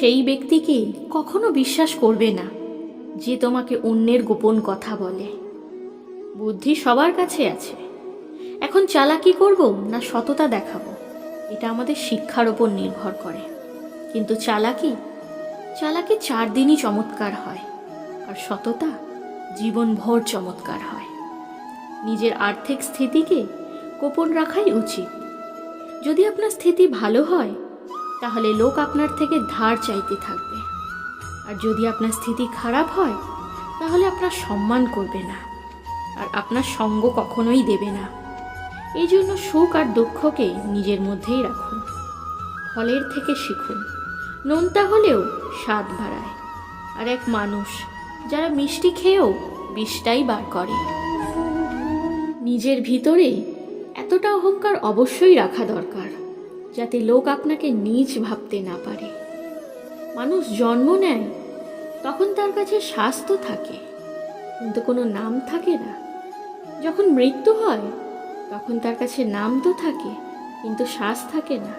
সেই ব্যক্তিকে কখনো বিশ্বাস করবে না যে তোমাকে অন্যের গোপন কথা বলে। বুদ্ধি সবার কাছে আছে। এখন চালাকি করব না সততা দেখাবো? এটা আমাদের শিক্ষার ওপর নির্ভর করে। কিন্তু চালাকি চালাকি চার দিনই চমৎকার হয়। আর সততা জীবনভর চমৎকার হয়। নিজের আর্থিক স্থিতিকে গোপন রাখাই উচিত। যদি আপনার স্থিতি ভালো হয় তাহলে লোক আপনার থেকে ধার চাইতে থাকবে। আর যদি আপনার স্থিতি খারাপ হয়, তাহলে আপনার সম্মান করবে না। আর আপনার সঙ্গ কখনোই দেবে না। এই জন্য সুখ আর দুঃখকে নিজের মধ্যেই রাখুন। ফলের থেকে শিখুন। নোনতা হলেও স্বাদ বাড়ায়। আর এক মানুষ যারা মিষ্টি খেয়েও বিষটাই বার করে। নিজের ভিতরে এতটা অহংকার অবশ্যই রাখা দরকার। যাতে লোক আপনাকে নিজ ভাবতে না পারে। মানুষ জন্ম নেয়, তখন তার কাছে স্বাস্থ্য থাকে, কিন্তু কোনো নাম থাকে না। যখন মৃত্যু হয়, তখন তার কাছে নাম তো থাকে, কিন্তু শ্বাস থাকে না।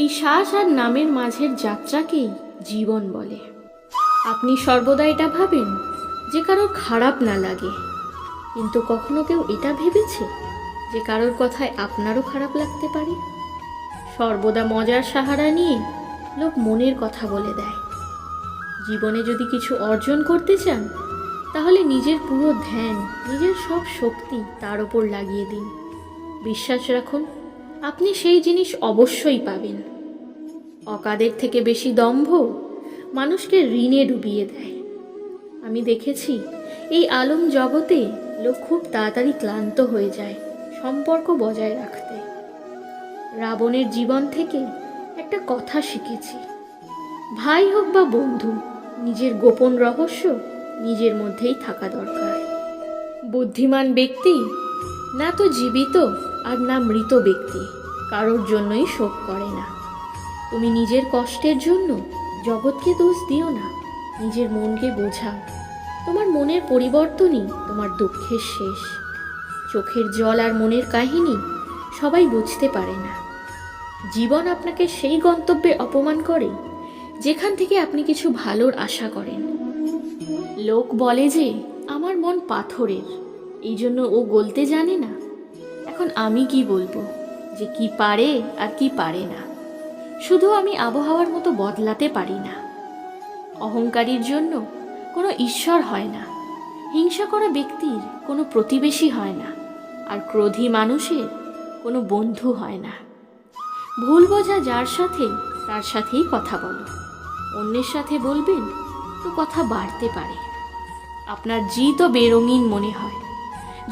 এই শ্বাস আর নামের মাঝের যাত্রাকেই জীবন বলে। আপনি সর্বদা এটা ভাবেন যে কারোর খারাপ না লাগে, কিন্তু কখনো কেউ এটা ভেবেছে যে কারোর কথায় আপনারও খারাপ লাগতে পারে? সর্বদা মজার সাহারা নিয়ে লোক মনের কথা বলে দেয়। জীবনে যদি কিছু অর্জন করতে চান, তাহলে নিজের পুরো ধ্যান, নিজের সব শক্তি তার ওপর লাগিয়ে দিন। বিশ্বাস রাখুন, আপনি সেই জিনিস অবশ্যই পাবেন। অকাদের থেকে বেশি দম্ভ মানুষকে ঋণে ডুবিয়ে দেয়। আমি দেখেছি, এই আলম জগতে লোক খুব তাড়াতাড়ি ক্লান্ত হয়ে যায়, সম্পর্ক বজায় রাখতে। রাবণের জীবন থেকে একটা কথা শিখেছি। ভাই হোক বা বন্ধু, নিজের গোপন রহস্য নিজের মধ্যেই থাকা দরকার। বুদ্ধিমান ব্যক্তি না তো জীবিত আর না মৃত ব্যক্তি, কারোর জন্যই শোক করে না। তুমি নিজের কষ্টের জন্য জগৎকে দোষ দিও না, নিজের মনকে বোঝাও। তোমার মনের পরিবর্তনই তোমার দুঃখের শেষ। চোখের জল আর মনের কাহিনী সবাই বুঝতে পারে না। জীবন আপনাকে সেই গন্তব্যে অপমান করে, যেখান থেকে আপনি কিছু ভালোর আশা করেন। লোক বলে যে, আমার মন পাথরের, এই জন্য ও গলতে জানে না। এখন আমি কি বলব? যে কি পারে আর কি পারে না। শুধু আমি আবহাওয়ার মতো বদলাতে পারি না। অহংকারীর জন্য কোনো ঈশ্বর হয় না। হিংসা করা ব্যক্তির কোনো প্রতিবেশী হয় না। আর ক্রোধী মানুষের কোনো বন্ধু হয় না। ভুল বোঝা যার সাথে, তার সাথেই কথা বলো। অন্যের সাথে বলবেন তো কথা বাড়তে পারে। আপনার জিত ও বেরঙিন মনে হয়।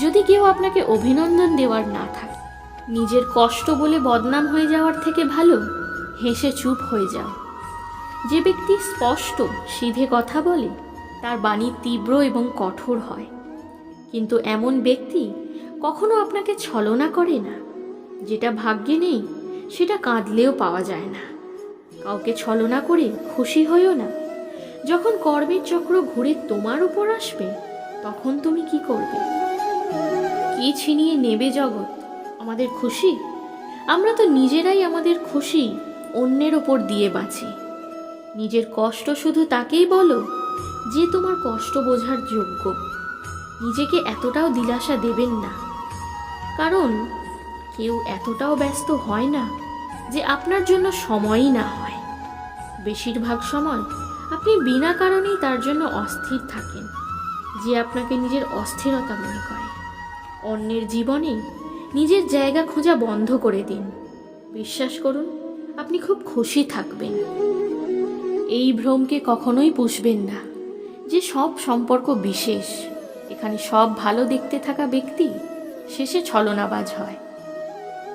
যদি কেউ আপনাকে অভিনন্দন দেওয়ার না থাকে, নিজের কষ্ট বলে বদনাম হয়ে যাওয়ার থেকে ভালো, হেসে চুপ হয়ে যাও। যে ব্যক্তি স্পষ্ট, সিধে কথা বলে, তার বাণী তীব্র এবং কঠোর হয়। কিন্তু এমন ব্যক্তি কখনো আপনাকে ছলনা করে না। যেটা ভাগ্যে নেই সেটা কাঁদলেও পাওয়া যায় না। কাউকে ছলনা করে খুশি হইও না। যখন কর্মের চক্র ঘুরে তোমার উপর আসবে, তখন তুমি কি করবে? কি ছিনিয়ে নেবে জগৎ? আমাদের খুশি? আমরা তো নিজেরাই আমাদের খুশি, অন্যের ওপর দিয়ে বাঁচি। নিজের কষ্ট শুধু তাকেই বলো যে তোমার কষ্ট বোঝার যোগ্য। নিজেকে এতটাও দিলাসা দেবেন না। কারণ কেউ এতটাও ব্যস্ত হয় না। যে আপনার জন্য সময়ই না হয়। বেশিরভাগ সময় আপনি বিনা কারণেই তার জন্য অস্থির থাকেন, যে আপনাকে নিজের অস্থিরতা মনে করে। অন্যের জীবনে নিজের জায়গা খোঁজা বন্ধ করে দিন। বিশ্বাস করুন, আপনি খুব খুশি থাকবেন। এই ভ্রমকে কখনোই পুষবেন না, যে সব সম্পর্ক বিশেষ। এখানে সব ভালো দেখতে থাকা ব্যক্তি শেষে ছলনাবাজ হয়।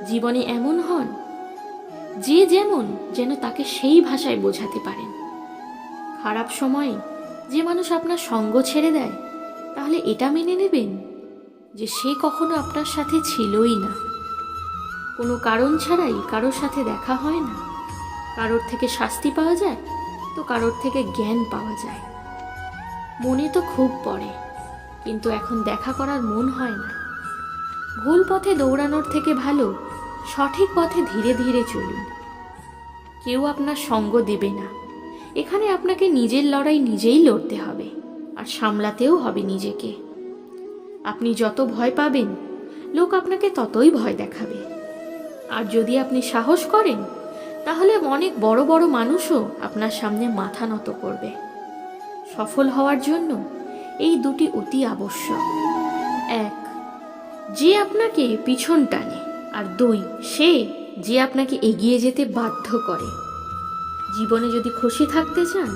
জীবনে এমন হন যে যেমন যেন তাকে সেই ভাষায় বোঝাতে পারেন। খারাপ সময়ে যে মানুষ আপনার সঙ্গ ছেড়ে দেয়, তাহলে এটা মেনে নেবেন যে সে কখনো আপনার সাথে ছিলই না। কোনো কারণ ছাড়াই কারোর সাথে দেখা হয় না। কারোর থেকে শাস্তি পাওয়া যায় তো কারোর থেকে জ্ঞান পাওয়া যায়। মনে তো খুব পড়ে, কিন্তু এখন দেখা করার মন হয় না। ভুল পথে দৌড়ানোর থেকে ভালো সঠিক পথে ধীরে ধীরে চলুন। কেউ আপনার সঙ্গ দেবে না। এখানে আপনাকে নিজের লড়াই নিজেই লড়তে হবে, আর সামলাতেও হবে নিজেকে। আপনি যত ভয় পাবেন, লোক আপনাকে ততই ভয় দেখাবে। আর যদি আপনি সাহস করেন, তাহলে অনেক বড় বড় মানুষও আপনার সামনে মাথা নত করবে। সফল হওয়ার জন্য এই দুটি অতি আবশ্যক। এক, যে আপনাকে পিছন টানে। আর দুই, সে যে আপনাকে এগিয়ে যেতে বাধ্য করে। জীবনে যদি খুশি থাকতে চান,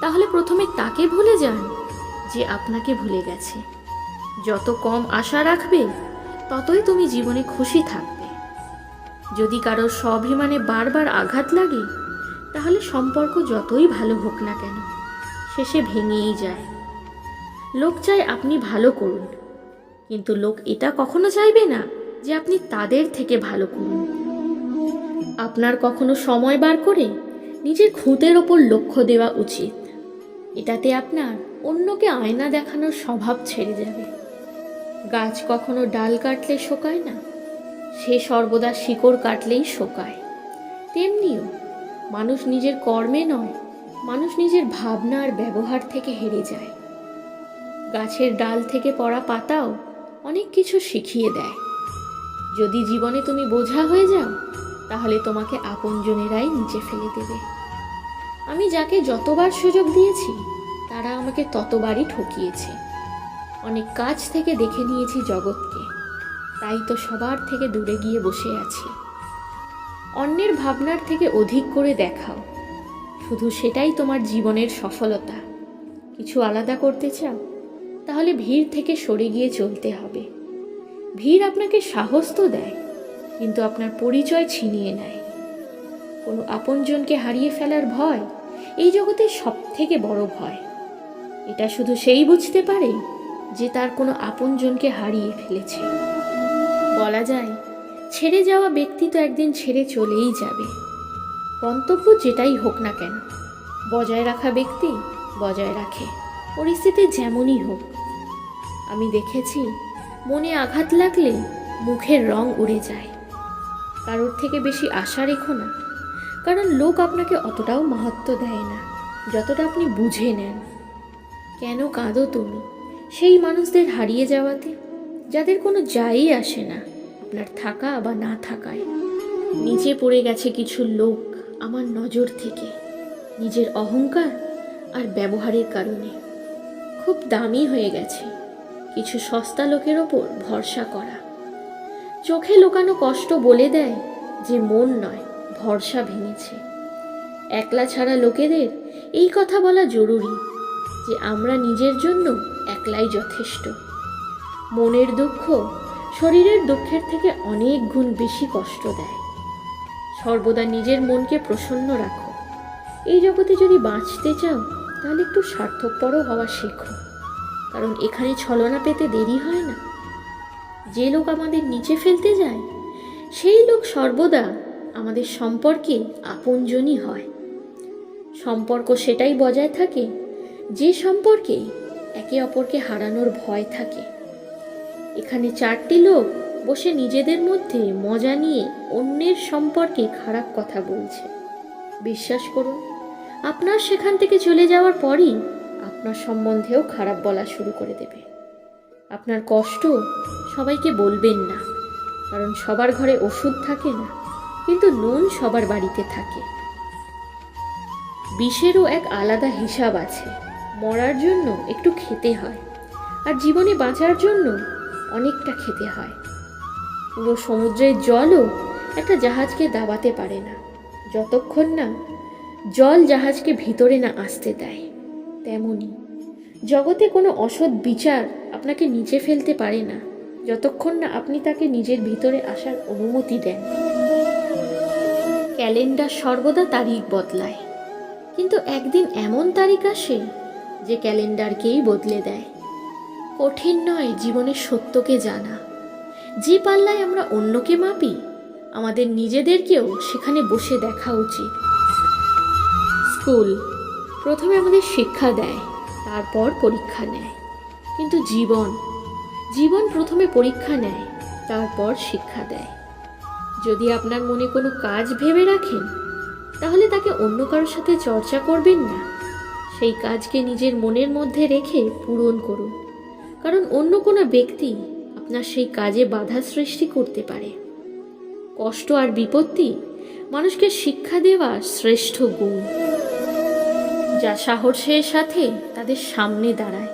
তাহলে প্রথমে তাকে ভুলে যান যে আপনাকে ভুলে গেছে। যত কম আশা রাখবে, ততই তুমি জীবনে খুশি থাকবে। যদি কারোর স্বাভিমানে বারবার আঘাত লাগে, তাহলে সম্পর্ক যতই ভালো হোক না কেন, শেষে ভেঙেই যায়। লোক চায় আপনি ভালো করুন, কিন্তু লোক এটা কখনো চাইবে না যে আপনি তাদের থেকে ভালো করুন। আপনার কখনো সময় বার করে নিজের খুঁতের ওপর লক্ষ্য দেওয়া উচিত। এটাতে আপনার অন্যকে আয়না দেখানোর স্বভাব ছেড়ে যাবে। গাছ কখনো ডাল কাটলে শোকায় না, সে সর্বদা শিকড় কাটলেই শোকায়। তেমনিও মানুষ নিজের কর্মে নয়, মানুষ নিজের ভাবনা আর ব্যবহার থেকে হেরে যায়। গাছের ডাল থেকে পড়া পাতাও অনেক কিছু শিখিয়ে দেয়। যদি জীবনে তুমি বোঝা হয়ে যাও, তাহলে তোমাকে আপনজনেরাই নিচে ফেলে দেবে। আমি যাকে যতবার সুযোগ দিয়েছি, তারা আমাকে ততবারই ঠকিয়েছে। অনেক কাছ থেকে দেখে নিয়েছি জগৎকে। তাই তো সবার থেকে দূরে গিয়ে বসে আছি। অন্যের ভাবনার থেকে অধিক করে দেখাও। শুধু সেটাই তোমার জীবনের সফলতা। কিছু আলাদা করতে চাও, তাহলে ভিড় থেকে সরে গিয়ে চলতে হবে। ভিড় আপনাকে সাহস তো দেয়, কিন্তু আপনার পরিচয় ছিনিয়ে নেয়। কোনো আপনজনকে হারিয়ে ফেলার ভয় এই জগতের সব থেকে বড় ভয়। এটা শুধু সেই বুঝতে পারে যে তার কোনো আপনজনকে হারিয়ে ফেলেছে। বলা যায়, ছেড়ে যাওয়া ব্যক্তি তো একদিন ছেড়ে চলেই যাবে। গন্তব্য যেটাই হোক না কেন, বজায় রাখা ব্যক্তি বজায় রাখে, পরিস্থিতি যেমনই হোক। আমি দেখেছি মনে আঘাত লাগলে মুখের রং উড়ে যায়। কারোর থেকে বেশি আশা রেখো না, কারণ লোক আপনাকে অতটাও মাহাত্ম দেয় না, যতটা আপনি বুঝে নেন। কেন কাঁদো তুমি সেই মানুষদের হারিয়ে যাওয়াতে, যাদের কোনো যাই আসে না, আপনার থাকা বা না থাকায়? নিচে পড়ে গেছে কিছু লোক আমার নজর থেকে, নিজের অহংকার আর ব্যবহারের কারণে। খুব দামি হয়ে গেছে। কিছু সস্তা লোকের ওপর ভরসা করা। চোখে লোকানো কষ্ট বলে দেয় যে মন নয়, ভরসা ভেঙেছে। একলা ছাড়া লোকেদের এই কথা বলা জরুরি যে আমরা নিজের জন্য একলাই যথেষ্ট। মনের দুঃখ শরীরের দুঃখের থেকে অনেক গুণ বেশি কষ্ট দেয়। সর্বদা নিজের মনকে প্রসন্ন রাখো। এই জগতে যদি বাঁচতে চাও, তাহলে একটু স্বার্থপরও হওয়া শেখো। কারণ এখানে ছলনা পেতে দেরি হয় না। যে লোক আমাদের নিচে ফেলতে যায়, সেই লোক সর্বদা আমাদের সম্পর্কে আপনজনই হয়। সম্পর্ক সেটাই বজায় থাকে, যে সম্পর্কে একে অপরকে হারানোর ভয় থাকে। এখানে চারটি লোক বসে নিজেদের মধ্যে মজা নিয়ে অন্যের সম্পর্কে খারাপ কথা বলছে। বিশ্বাস করুন, আপনার সেখান থেকে চলে যাওয়ার পরই আপনার সম্বন্ধেও খারাপ বলা শুরু করে দেবে। আপনার কষ্ট সবাইকে বলবেন না, কারণ সবার ঘরে ওষুধ থাকে না, কিন্তু নুন সবার বাড়িতে থাকে। বিষেরও এক আলাদা হিসাব আছে, মরার জন্য একটু খেতে হয়, আর জীবনে বাঁচার জন্য অনেকটা খেতে হয়। পুরো সমুদ্রের জলও একটা জাহাজকে দাবাতে পারে না, যতক্ষণ না জল জাহাজকে ভিতরে না আসতে দেয়। তেমনি জগতে কোনো অসৎ বিচার আপনাকে নিচে ফেলতে পারে না, যতক্ষণ না আপনি তাকে নিজের ভিতরে আসার অনুমতি দেন। ক্যালেন্ডার সর্বদা তারিখ বদলায়, কিন্তু একদিন এমন তারিখ আসে যে ক্যালেন্ডারকেই বদলে দেয়। কঠিন নয় জীবনের সত্যকে জানা। যে পাল্লায় আমরা অন্যকে মাপি, আমাদের নিজেদেরকেও সেখানে বসে দেখা উচিত। স্কুল প্রথমে আমাদের শিক্ষা দেয়, তারপর পরীক্ষা নেয়। কিন্তু জীবন জীবন প্রথমে পরীক্ষা নেয়, তারপর শিক্ষা দেয়। যদি আপনার মনে কোনো কাজ ভেবে রাখেন, তাহলে তাকে অন্য কারোর সাথে চর্চা করবেন না। সেই কাজকে নিজের মনের মধ্যে রেখে পূরণ করুন। কারণ অন্য কোনো ব্যক্তি আপনার সেই কাজে বাধা সৃষ্টি করতে পারে। কষ্ট আর বিপত্তি মানুষকে শিক্ষা দেওয়া শ্রেষ্ঠ গুণ। যা সাহসের সাথে তাদের সামনে দাঁড়ায়,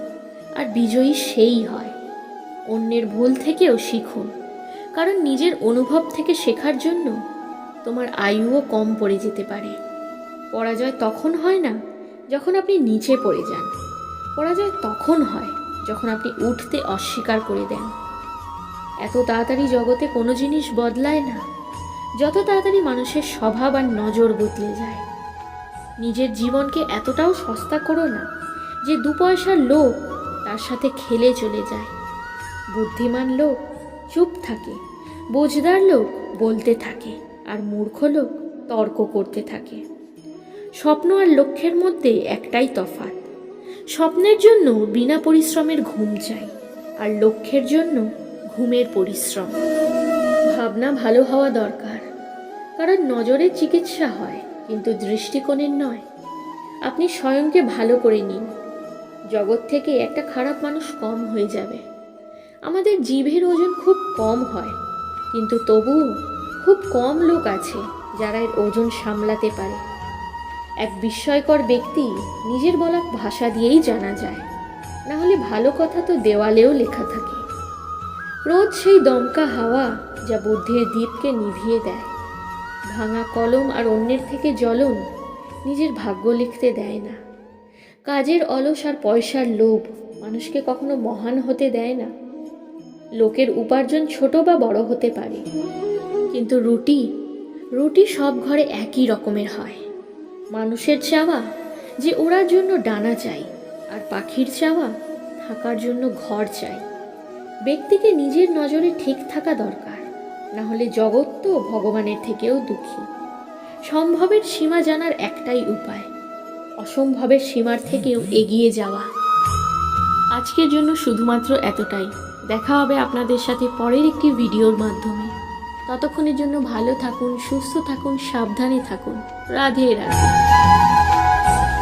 আর বিজয়ী সেই হয়। অন্যের ভুল থেকেও শিখুন কারণ নিজের অনুভব থেকে শেখার জন্য তোমার আয়ুও কম পড়ে যেতে পারে। পরাজয় তখন হয় না যখন আপনি নিচে পড়ে যান। পরাজয় তখন হয় যখন আপনি উঠতে অস্বীকার করে দেন। এত তাড়াতাড়ি জগতে কোনো জিনিস বদলায় না। যত তাড়াতাড়ি মানুষের স্বভাব আর নজর বদলে যায় নিজের জীবনকে এতটাও সস্তা করো না যে দু পয়সার লোক তার সাথে খেলে চলে যায়। বুদ্ধিমান লোক চুপ থাকে, বোঝদার লোক বলতে থাকে, আর মূর্খ লোক তর্ক করতে থাকে। স্বপ্ন আর লক্ষ্যের মধ্যে একটাই তফাৎ, স্বপ্নের জন্য বিনা পরিশ্রমের ঘুম চাই, আর লক্ষ্যের জন্য ঘুমের পরিশ্রম। ভাবনা ভালো হওয়া দরকার, কারণ নজরের চিকিৎসা হয়। কিন্তু দৃষ্টিকোণের নয়। আপনি স্বয়ংকে ভালো করে নিন। জগৎ থেকে একটা খারাপ মানুষ কম হয়ে যাবে। আমাদের জিভের ওজন খুব কম হয়, কিন্তু তবুও খুব কম লোক আছে যারা এর ওজন সামলাতে পারে। এক বিস্ময়কর ব্যক্তি নিজের বলা ভাষা দিয়েই জানা যায়। না হলে ভালো কথা তো দেওয়ালেও লেখা থাকে। রোজ সেই দমকা হাওয়া যা বুদ্ধির দ্বীপকে নিভিয়ে দেয়। ভাঙা কলম আর অন্যের থেকে জ্বলন নিজের ভাগ্য লিখতে দেয় না। কাজের অলস আর পয়সার লোভ মানুষকে কখনো মহান হতে দেয় না। লোকের উপার্জন ছোট বা বড় হতে পারে। কিন্তু রুটি রুটি সব ঘরে একই রকমের হয়। মানুষের চাওয়া যে ওড়ার জন্য ডানা চাই আর পাখির চাওয়া থাকার জন্য ঘর চাই। ব্যক্তিকে নিজের নজরে ঠিক থাকা দরকার। না হলে জগৎ তো ভগবানের থেকেও দুঃখী। সম্ভবের সীমা জানার একটাই উপায়, অসম্ভবের সীমার থেকেও এগিয়ে যাওয়া। আজকের জন্য শুধুমাত্র এতটাই। দেখা হবে আপনাদের সাথে পরের একটি ভিডিওর মাধ্যমে। ততক্ষণের জন্য ভালো থাকুন, সুস্থ থাকুন, সাবধানে থাকুন। রাধে রাধে।